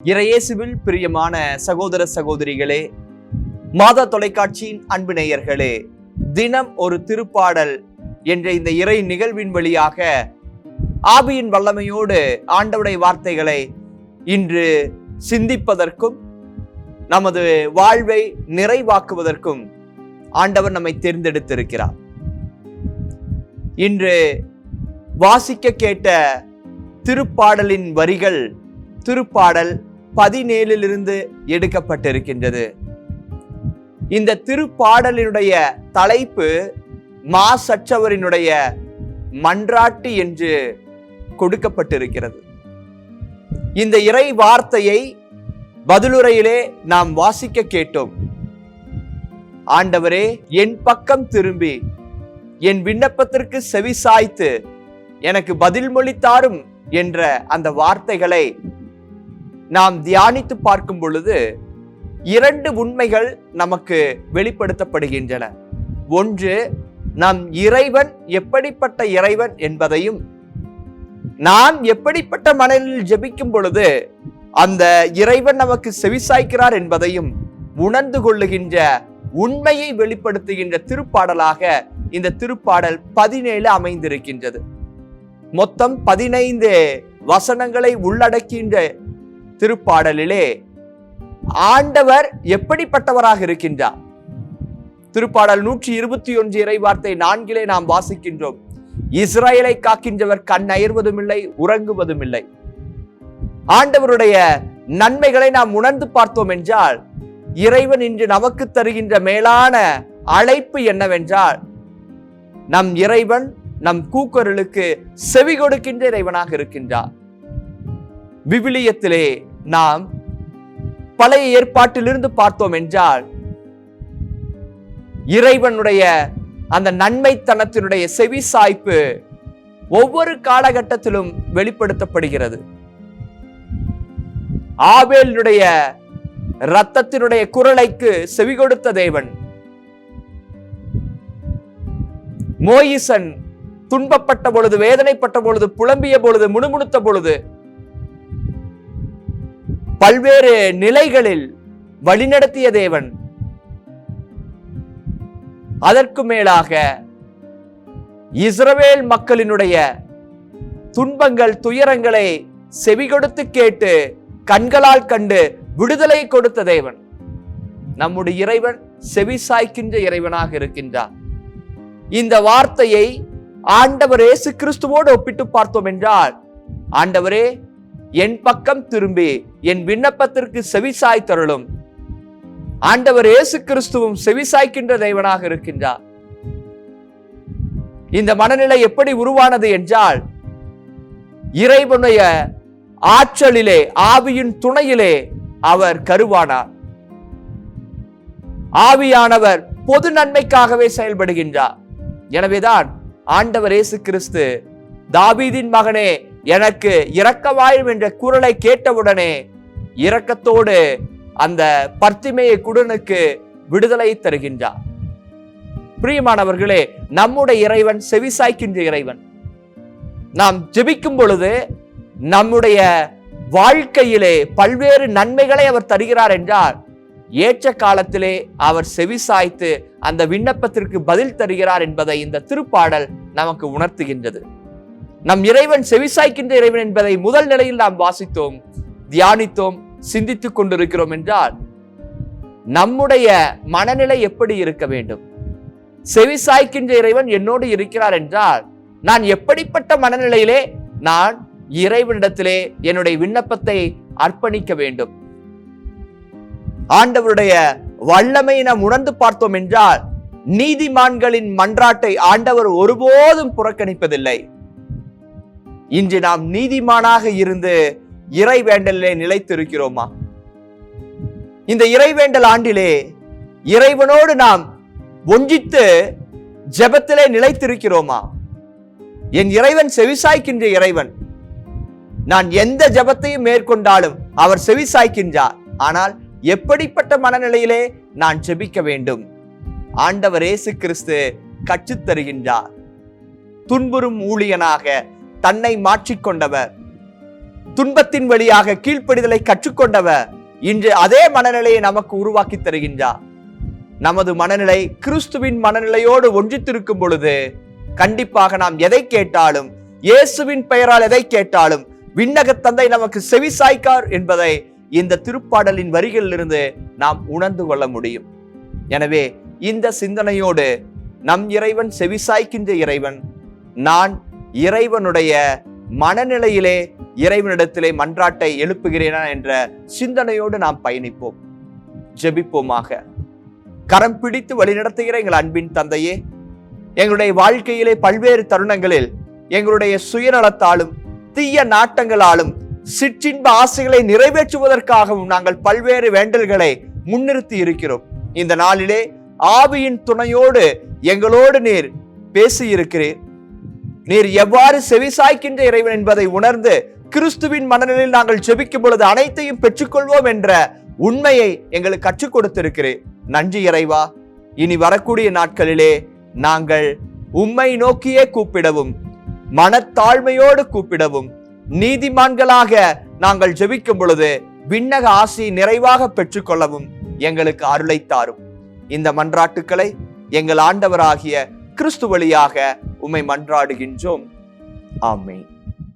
இறையேசுவில் பிரியமான சகோதர சகோதரிகளே மாதா தொலைக்காட்சியின் அன்பு நேயர்களே தினம் ஒரு திருப்பாடல் என்ற இந்த இறை நிகழ்வின் வழியாக ஆபியின் வல்லமையோடு ஆண்டவுடைய வார்த்தைகளை இன்று சிந்திப்பதற்கும் நமது வாழ்வை நிறைவாக்குவதற்கும் ஆண்டவர் நம்மை தேர்ந்தெடுத்திருக்கிறார். இன்று வாசிக்க கேட்ட திருப்பாடலின் வரிகள் திருப்பாடல் பதினேழிலிருந்து எடுக்கப்பட்டிருக்கின்றது. இந்த திருப்பாடலினுடைய தலைப்பு மாசற்றவரினுடைய மன்றாட்டு என்று கொடுக்கப்பட்டிருக்கிறது. இந்த இறை வார்த்தையை பதிலுரையிலே நாம் வாசிக்க கேட்டோம். ஆண்டவரே என் பக்கம் திரும்பி என் விண்ணப்பத்திற்கு செவி சாய்த்து எனக்கு பதில் மொழி தாரும் என்ற அந்த வார்த்தைகளை நாம் தியானித்து பார்க்கும் பொழுது இரண்டு உண்மைகள் நமக்கு வெளிப்படுத்தப்படுகின்றன. ஒன்று நம் இறைவன் எப்படிப்பட்ட இறைவன் என்பதையும் நாம் எப்படிப்பட்ட மனநிலையில் ஜபிக்கும் பொழுது அந்த இறைவன் நமக்கு செவிசாய்க்கிறார் என்பதையும் உணர்ந்து கொள்ளுகின்ற உண்மையை வெளிப்படுத்துகின்ற திருப்பாடலாக இந்த திருப்பாடல் பதினேழு அமைந்திருக்கின்றது. மொத்தம் பதினைந்து வசனங்களை உள்ளடக்கின்ற திருப்பாடலிலே ஆண்டவர் எப்படிப்பட்டவராக இருக்கின்றார்? திருப்பாடல் நூற்றி இருபத்தி ஒன்று இறை வார்த்தை நான்கிலே நாம் வாசிக்கின்றோம். இஸ்ரேலை காக்கின்றவர் கண் அயர்வதும் இல்லை உறங்குவதும் இல்லை ஆண்டவருடைய நன்மைகளை நாம் உணர்ந்து பார்த்தோம் என்றால் இறைவன் இன்று நமக்கு தருகின்ற மேலான அழைப்பு என்னவென்றால் நம் இறைவன் நம் கூக்குரலுக்கு செவி கொடுக்கின்ற இறைவனாக இருக்கின்றார். விவிலியத்திலே நாம் பழைய ஏற்பாட்டிலிருந்து பார்த்தோம் என்றால் இறைவனுடைய அந்த நன்மைத்தனத்தினுடைய செவி சாய்ப்பு ஒவ்வொரு காலகட்டத்திலும் வெளிப்படுத்தப்படுகிறது. ஆவேலினுடைய ரத்தத்தினுடைய குரலைக்கு செவி கொடுத்த தேவன் மோயிசன் துன்பப்பட்ட பொழுது வேதனைப்பட்ட பொழுது புலம்பிய பொழுது முணுமுணுத்த பொழுது பல்வேறு நிலைகளில் வழிநடத்திய தேவன். அதற்கு மேலாக இஸ்ரவேல் மக்களினுடைய துன்பங்கள் துயரங்களை செவி கொடுத்து கேட்டு கண்களால் கண்டு விடுதலை கொடுத்த தேவன். நம்முடைய இறைவன் செவி சாய்க்கின்ற இறைவனாக இருக்கின்றார். இந்த வார்த்தையை ஆண்டவர் இயேசு கிறிஸ்துவோடு ஒப்பிட்டு பார்த்தோம் என்றால் ஆண்டவரே என் பக்கம் திரும்பி என் விண்ணப்பத்திற்கு செவிசாய் தருளும். ஆண்டவர் இயேசு கிறிஸ்துவும் செவிசாய்க்கின்ற தெய்வனாக இருக்கின்றார். இந்த மனநிலை எப்படி உருவானது என்றால் இறைவனுடைய ஆற்றலிலே ஆவியின் துணையிலே அவர் கருவானார். ஆவியானவர் பொது நன்மைக்காகவே செயல்படுகின்றார். எனவேதான் ஆண்டவர் இயேசு கிறிஸ்து தாவீதின் மகனே எனக்கு இரக்கவாயும் என்ற குரலை கேட்டவுடனே இரக்கத்தோடு அந்த பர்த்திமையை குடனுக்கு விடுதலை தருகின்றார். பிரியமானவர்களே நம்முடைய இறைவன் செவிசாய்க்கின்ற இறைவன். நாம் ஜெபிக்கும் பொழுது நம்முடைய வாழ்க்கையிலே பல்வேறு நன்மைகளை அவர் தருகிறார் என்றால் ஏற்ற காலத்திலே அவர் செவிசாய்த்து அந்த விண்ணப்பத்திற்கு பதில் தருகிறார் என்பதை இந்த திருப்பாடல் நமக்கு உணர்த்துகின்றது. நம் இறைவன் செவிசாய்க்கின்ற இறைவன் என்பதை முதல் நிலையில் நாம் வாசித்தோம் தியானித்தோம் சிந்தித்துக் கொண்டிருக்கிறோம் என்றால் நம்முடைய மனநிலை எப்படி இருக்க வேண்டும்? செவிசாய்க்கின்ற இறைவன் என்னோடு இருக்கிறார் என்றால் நான் எப்படிப்பட்ட மனநிலையிலே நான் இறைவனிடத்திலே என்னுடைய விண்ணப்பத்தை அர்ப்பணிக்க வேண்டும்? ஆண்டவருடைய வல்லமையினம் நாம் உணர்ந்து பார்த்தோம் என்றால் நீதிமான்களின் மன்றாட்டை ஆண்டவர் ஒருபோதும் புறக்கணிப்பதில்லை. இன்று நாம் நீதிமானாக இருந்து இறை வேண்டலிலே நிலைத்திருக்கிறோமா? இந்த இறைவேண்டல் ஆண்டிலே இறைவனோடு நாம் ஒன்றித்து ஜெபத்திலே நிலைத்திருக்கிறோமா? என் இறைவன் செவிசாய்க்கின்ற இறைவன் நான் எந்த ஜெபத்தையும் மேற்கொண்டாலும் அவர் செவிசாய்க்கின்றார். ஆனால் எப்படிப்பட்ட மனநிலையிலே நான் ஜெபிக்க வேண்டும்? ஆண்டவர் இயேசு கிறிஸ்து கற்றுத் தருகின்றார் துன்புறும் ஊழியனாக தன்னை மாற்றிக்கொண்டவர். துன்பத்தின் வழியாக கீழ்ப்படிதலை கற்றுக்கொண்டவர் இன்று அதே மனநிலையை நமக்கு உருவாக்கி தருகின்றார். நமது மனநிலை கிறிஸ்துவின் மனநிலையோடு ஒன்றித்திருக்கும் பொழுது கண்டிப்பாக நாம் எதை கேட்டாலும் இயேசுவின் பெயரால் எதை கேட்டாலும் விண்ணக தந்தை நமக்கு செவிசாய்க்கார் என்பதை இந்த திருப்பாடலின் வரிகளிலிருந்து நாம் உணர்ந்து கொள்ள முடியும். எனவே இந்த சிந்தனையோடு நம் இறைவன் செவிசாய்க்கின்ற இறைவன் நான் இறைவனுடைய மனநிலையிலே இறைவனிடத்திலே மன்றாட்டை எழுப்புகிறேனா என்ற சிந்தனையோடு நாம் பயணிப்போம். ஜெபிப்போமாக. கரம் பிடித்து வழிநடத்துகிற எங்கள் அன்பின் தந்தையே எங்களுடைய வாழ்க்கையிலே பல்வேறு தருணங்களில் எங்களுடைய சுயநலத்தாலும் தீய நாட்டங்களாலும் சிற்றின்ப ஆசைகளை நிறைவேற்றுவதற்காகவும் நாங்கள் பல்வேறு வேண்டல்களை முன்னிறுத்தி இருக்கிறோம். இந்த நாளிலே ஆவியின் துணையோடு எங்களோடு நீர் பேசி நீர் எவ்வாறு செவிசாய்க்கின்ற இறைவன் என்பதை உணர்ந்து கிறிஸ்துவின் மனநிலையில் நாங்கள் செபிக்கும் பொழுது அனைத்தையும் பெற்றுக்கொள்வோம் என்ற உண்மையை எங்களுக்கு கற்றுக் கொடுத்திருக்கிறேன். நன்றி இறைவா. இனி வரக்கூடிய நாட்களிலே நாங்கள் உம்மை நோக்கியே கூப்பிடவும் மனத்தாழ்மையோடு கூப்பிடவும் நீதிமான்களாக நாங்கள் ஜெபிக்கும் பொழுது விண்ணக ஆசி நிறைவாக பெற்றுக்கொள்ளவும் எங்களுக்கு அருளை தாரும். இந்த மன்றாட்டுக்களை எங்கள் ஆண்டவராகிய கிறிஸ்து வழியாக உம்மை மன்றாடுகின்றோம். ஆமை